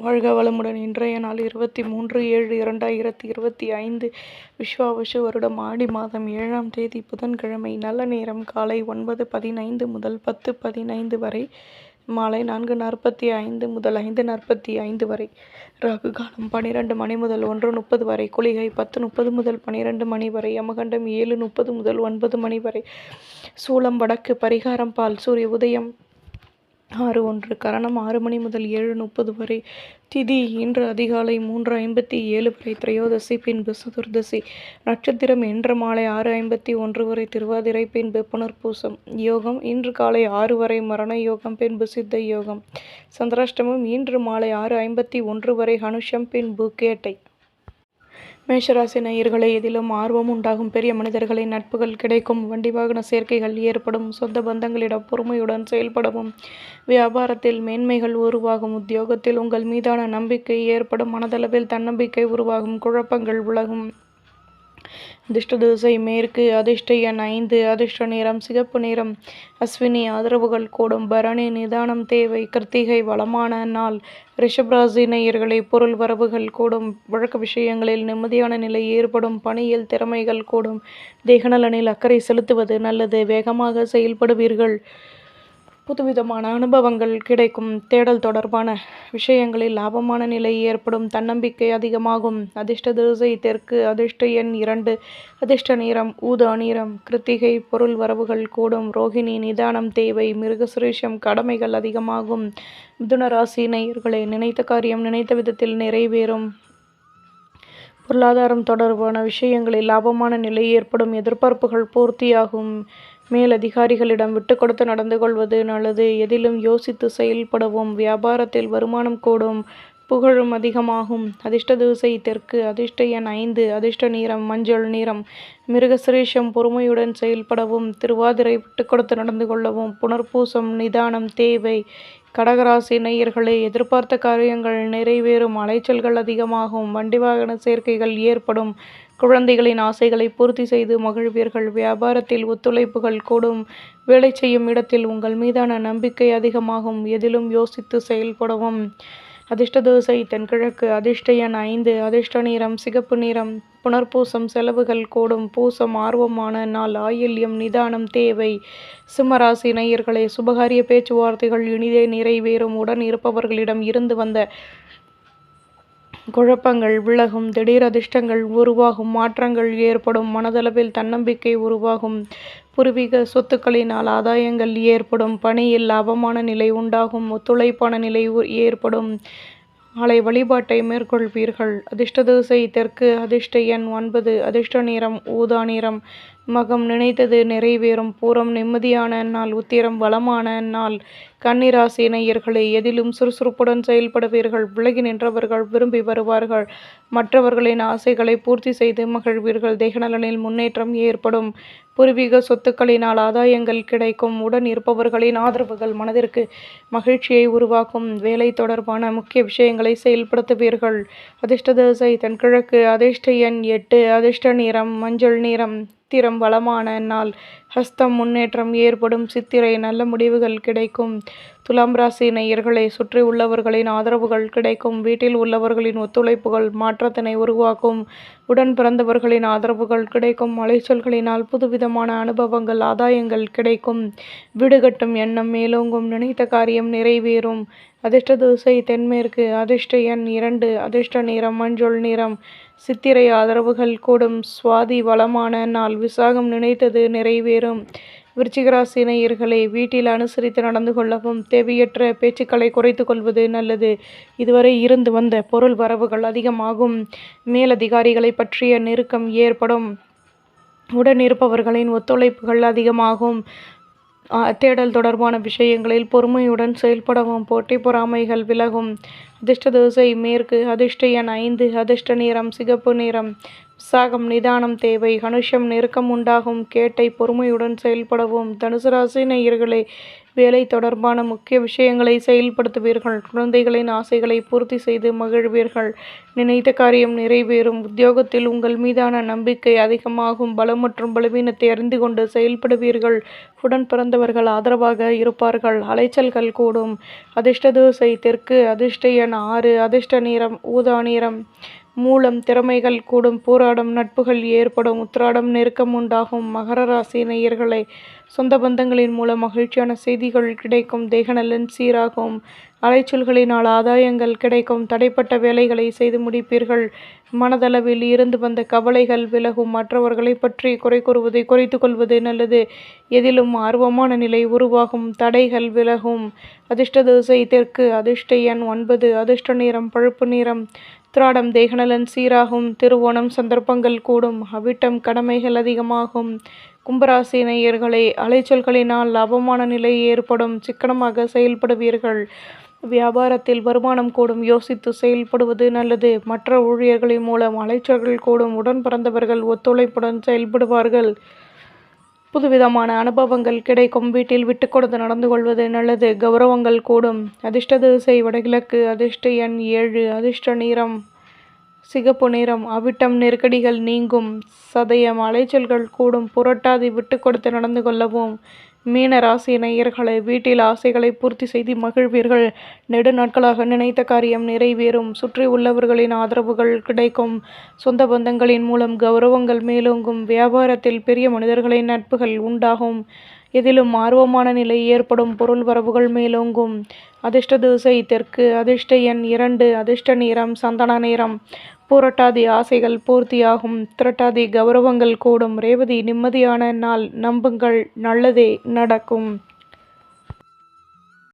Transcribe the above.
வாழ்க வளமுடன். இன்றைய நாள் இருபத்தி மூன்று ஏழு இரண்டாயிரத்தி இருபத்தி ஐந்து. விஸ்வாவசு வருடம். ஆடி மாதம் ஏழாம் தேதி புதன்கிழமை நல்ல நேரம். காலை ஒன்பது பதினைந்து முதல் பத்து பதினைந்து வரை. மாலை நான்கு நாற்பத்தி ஐந்து முதல் ஐந்து நாற்பத்தி ஐந்து வரை. ராகு காலம் பன்னிரெண்டு மணி முதல் ஒன்று முப்பது வரை. குளிகை பத்து முப்பது முதல் பன்னிரெண்டு மணி வரை. யமகண்டம் ஏழு முப்பது முதல் ஒன்பது மணி வரை. சூளம் வடக்கு பரிகாரம் பால் சூரிய உதயம் ஆறு ஒன்று கரணம் ஆறு மணி முதல் ஏழு முப்பது வரை. திதி இன்று அதிகாலை மூன்று ஐம்பத்தி ஏழு வரை. திரையோதசி பின்பு சதுர்தசி. நட்சத்திரம் இன்று மாலை ஆறு ஐம்பத்தி ஒன்று வரை. திருவாதிரை பின்பு புனர்பூசம். யோகம் இன்று காலை ஆறு வரை. மரண யோகம் பின்பு சித்த யோகம். சந்திராஷ்டமம் இன்று மாலை ஆறு ஐம்பத்தி ஒன்று வரை. ஹனுஷம் பின்பு கேட்டை. மேஷராசி நேயர்களை எதிலும் ஆர்வம் உண்டாகும் பெரிய மனிதர்களின் நட்புகள் கிடைக்கும். வண்டி வாகன சேர்க்கைகள் ஏற்படும். சொந்த பந்தங்களிடம் பொறுமையுடன் செயல்படவும். வியாபாரத்தில் மேன்மைகள் உருவாகும். உத்தியோகத்தில் உங்கள் மீதான நம்பிக்கை ஏற்படும். மனதளவில் தன்னம்பிக்கை உருவாகும். குழப்பங்கள் உலகும் அதிர்ஷ்ட திசை மேற்கு அதிர்ஷ்ட எண் ஐந்து அதிர்ஷ்ட நிறம் சிகப்பு நிறம். அஸ்வினி ஆதரவுகள் கூடும். பரணி நிதானம் தேவை. கிருத்திகை வளமான நாள். ரிஷபராசி நேயர்களை பொருள் வரவுகள் கூடும். வழக்கு விஷயங்களில் நிம்மதியான நிலை ஏற்படும். பணியில் திறமைகள் கூடும். தேகநலனில் அக்கறை செலுத்துவது நல்லது. வேகமாக செயல்படுவீர்கள். புதுவிதமான அனுபவங்கள் கிடைக்கும். தேடல் தொடர்பான விஷயங்களில் லாபமான நிலை ஏற்படும். தன்னம்பிக்கை அதிகமாகும். அதிர்ஷ்ட திசை தெற்கு அதிர்ஷ்ட எண் இரண்டு அதிர்ஷ்ட நிறம் ஊதா நிறம் கிருத்திகை பொருள் வரவுகள் கூடும். ரோஹிணி நிதானம் தேவை மிருகசுரேஷம் கடமைகள் அதிகமாகும். மிதுன ராசி நேயர்களை நினைத்த காரியம் நினைத்த விதத்தில் நிறைவேறும். பொருளாதாரம் தொடர்பான விஷயங்களில் லாபமான நிலை ஏற்படும். எதிர்பார்ப்புகள் பூர்த்தியாகும். மேலதிகாரிகளிடம் விட்டு கொடுத்து நடந்து கொள்வது நல்லது. எதிலும் யோசித்து செயல்படவும் வியாபாரத்தில் வருமானம் கூடும் புகழும் அதிகமாகும். அதிர்ஷ்ட தூசை தெற்கு அதிர்ஷ்ட எண் ஐந்து அதிர்ஷ்ட நீரம் மஞ்சள் நிறம். மிருகசிரேஷம் பொறுமையுடன் செயல்படவும் திருவாதிரை விட்டு கொடுத்து நடந்து கொள்ளவும் புனர்பூசம் நிதானம் தேவை. கடகராசி நேயர்களே எதிர்பார்த்த காரியங்கள் நிறைவேறும் அலைச்சல்கள் அதிகமாகும் வண்டி வாகன சேர்க்கைகள் ஏற்படும். குழந்தைகளின் ஆசைகளை பூர்த்தி செய்து மகிழ்வீர்கள். வியாபாரத்தில் ஒத்துழைப்புகள் கூடும். வேலை செய்யும் இடத்தில் உங்கள் மீதான நம்பிக்கை அதிகமாகும். எதிலும் யோசித்து செயல்படவும். அதிர்ஷ்ட தோசை தென்கிழக்கு அதிர்ஷ்ட எண் ஐந்து. அதிர்ஷ்ட நிறம் சிகப்பு நிறம். புனர்பூசம் செலவுகள் கூடும். பூசம் ஆர்வமான நாள். ஆயில்யம் நிதானம் தேவை. சிம்மராசி நேயர்களே சுபகாரிய பேச்சுவார்த்தைகள் இனிதே நிறைவேறும். உடன் இருப்பவர்களிடம் இருந்து வந்த குழப்பங்கள் விலகும் திடீர் அதிர்ஷ்டங்கள் உருவாகும் மாற்றங்கள் ஏற்படும் மனதளவில் தன்னம்பிக்கை உருவாகும். பூர்வீக சொத்துக்களினால் ஆதாயங்கள் ஏற்படும் பணியில் அவமான நிலை உண்டாகும் ஒத்துழைப்பான நிலை ஏற்படும். நாளை வழிபாட்டை மேற்கொள்வீர்கள். அதிர்ஷ்ட திசை தெற்கு அதிர்ஷ்ட எண் ஒன்பது அதிர்ஷ்ட நிறம் ஊதா நிறம். மகம் நினைத்தது நிறைவேறும் பூரம் நிம்மதியான நாள் உத்திரம் வளமான நாள். கன்னிராசி நேயர்களே எதிலும் சுறுசுறுப்புடன் செயல்படுவீர்கள். விலகி நின்றவர்கள் விரும்பி வருவார்கள். மற்றவர்களின் ஆசைகளை பூர்த்தி செய்து மகிழ்வீர்கள். தேகநலனில் முன்னேற்றம் ஏற்படும். பூர்வீக சொத்துக்களினால் ஆதாயங்கள் கிடைக்கும். உடன் இருப்பவர்களின் ஆதரவுகள் மனதிற்கு மகிழ்ச்சியை உருவாக்கும். வேலை தொடர்பான முக்கிய விஷயங்களை செயல்படுத்துவீர்கள். அதிர்ஷ்ட தசை தென்கிழக்கு அதிர்ஷ்ட எண் எட்டு அதிர்ஷ்ட நிறம் மஞ்சள் நிறம் சித்திரம் வளமான நாள். ஹஸ்தம் முன்னேற்றம் ஏற்படும். சித்திரை நல்ல முடிவுகள் கிடைக்கும். துலாம் ராசி நேயர்களை சுற்றி உள்ளவர்களின் ஆதரவுகள் கிடைக்கும். வீட்டில் உள்ளவர்களின் ஒத்துழைப்புகள் மாற்றத்தினை உருவாக்கும். உடன் பிறந்தவர்களின் ஆதரவுகள் கிடைக்கும். அலைச்சல்களினால் புதுவிதமான அனுபவங்கள் ஆதாயங்கள் கிடைக்கும். வீடு கட்டும் எண்ணம் மேலோங்கும். நினைத்த காரியம் நிறைவேறும். அதிர்ஷ்ட தூசை தென்மேற்கு அதிர்ஷ்ட எண் இரண்டு அதிர்ஷ்ட நிறம் மஞ்சள் நிறம். சித்திரை ஆதரவுகள் கூடும். சுவாதி வளமான நாள் விசாகம் நினைத்தது நிறைவேறும். விருச்சிகராசி நேயர்களை வீட்டில் அனுசரித்து நடந்து கொள்ளவும் தேவையற்ற பேச்சுக்களை குறைத்து கொள்வது நல்லது. இதுவரை இருந்து வந்த பொருள் வரவுகள் அதிகமாகும். மேலதிகாரிகளை பற்றிய நெருக்கம் ஏற்படும். உடன் இருப்பவர்களின் ஒத்துழைப்புகள் அதிகமாகும். தேடல் தொடர்பான விஷயங்களில் பொறுமையுடன் செயல்படவும் போட்டி பொறாமைகள் விலகும். அதிர்ஷ்ட தோசை மேற்கு அதிர்ஷ்ட எண் ஐந்து அதிர்ஷ்ட நிறம் சிகப்பு நிறம் உற்சாகம் நிதானம் தேவை. கனுஷம் நெருக்கம் உண்டாகும். கேட்டை பொறுமையுடன் செயல்படவும். தனுசு ராசி நேயர்களே வேலை தொடர்பான முக்கிய விஷயங்களை செயல்படுத்துவீர்கள். குழந்தைகளின் ஆசைகளை பூர்த்தி செய்து மகிழ்வீர்கள். நினைத்த காரியம் நிறைவேறும். உத்தியோகத்தில் உங்கள் மீதான நம்பிக்கை அதிகமாகும். பலம் மற்றும் பலவீனத்தை அறிந்து கொண்டு செயல்படுவீர்கள். உடன் பிறந்தவர்கள் ஆதரவாக இருப்பார்கள். அலைச்சல்கள் கூடும். அதிர்ஷ்ட தோசை தெற்கு அதிர்ஷ்ட எண் ஆறு அதிர்ஷ்ட நிறம் ஊதா நிறம். மூலம் திறமைகள் கூடும் போராடும் நட்புகள் ஏற்படும் உத்திராடம் நெருக்கம் உண்டாகும். மகர ராசி நேயர்களை சொந்த பந்தங்களின் மூலம் மகிழ்ச்சியான செய்திகள் கிடைக்கும் தேகநலன் சீராகும். அலைச்சல்களினால் ஆதாயங்கள் கிடைக்கும் தடைப்பட்ட வேலைகளை செய்து முடிப்பீர்கள். மனதளவில் இருந்து வந்த கவலைகள் விலகும். மற்றவர்களை பற்றி குறை கூறுவதை குறைத்து கொள்வது நல்லது. எதிலும் ஆர்வமான நிலை உருவாகும் தடைகள் விலகும். அதிர்ஷ்ட திசை தெற்கு அதிர்ஷ்ட எண் ஒன்பது அதிர்ஷ்ட நிறம் பழுப்பு நிறம். உத்திராடம் தேகநலன் சீராகும் திருவோணம் சந்தர்ப்பங்கள் கூடும் அவிட்டம் கடமைகள் அதிகமாகும். கும்பராசி நேயர்களே அலைச்சல்களினால் அவமான நிலை ஏற்படும் சிக்கனமாக செயல்படுவீர்கள். வியாபாரத்தில் வருமானம் கூடும் யோசித்து செயல்படுவது நல்லது. மற்ற ஊழியர்களின் மூலம் அலைச்சல்கள் கூடும் உடன் பிறந்தவர்கள் ஒத்துழைப்புடன் செயல்படுவார்கள். புதுவிதமான அனுபவங்கள் கிடைக்கும். வீட்டில் விட்டு கொடுத்து நடந்து கொள்வது நல்லது. கௌரவங்கள் கூடும். அதிர்ஷ்ட திசை வடகிழக்கு. அதிர்ஷ்ட எண் ஏழு. அதிர்ஷ்ட நிறம் சிகப்பு நிறம். அவிட்டம் நெருக்கடிகள் நீங்கும். சதயம் அலைச்சல்கள் கூடும். புரட்டாதி விட்டு கொடுத்து நடந்து கொள்ளவும் மீன ராசி நேயர்களை வீட்டில் ஆசைகளை பூர்த்தி செய்து மகிழ்வீர்கள். நெடு நாட்களாக நினைத்த காரியம் நிறைவேறும். சுற்றி உள்ளவர்களின் ஆதரவுகள் கிடைக்கும். சொந்த பந்தங்களின் மூலம் கௌரவங்கள் மேலோங்கும். வியாபாரத்தில் பெரிய மனிதர்களின் நட்புகள் உண்டாகும். எதிலும் ஆர்வமான நிலை ஏற்படும். பொருள் வரவுகள் மேலோங்கும். அதிர்ஷ்ட திசை தெற்கு அதிர்ஷ்ட எண் இரண்டு அதிர்ஷ்ட நேரம் சந்தன நிறம். புரட்டாதி ஆசைகள் பூர்த்தியாகும். திரட்டாதி கௌரவங்கள் கூடும். ரேவதி நிம்மதியான நாள். நம்புங்கள். நல்லதே நடக்கும்.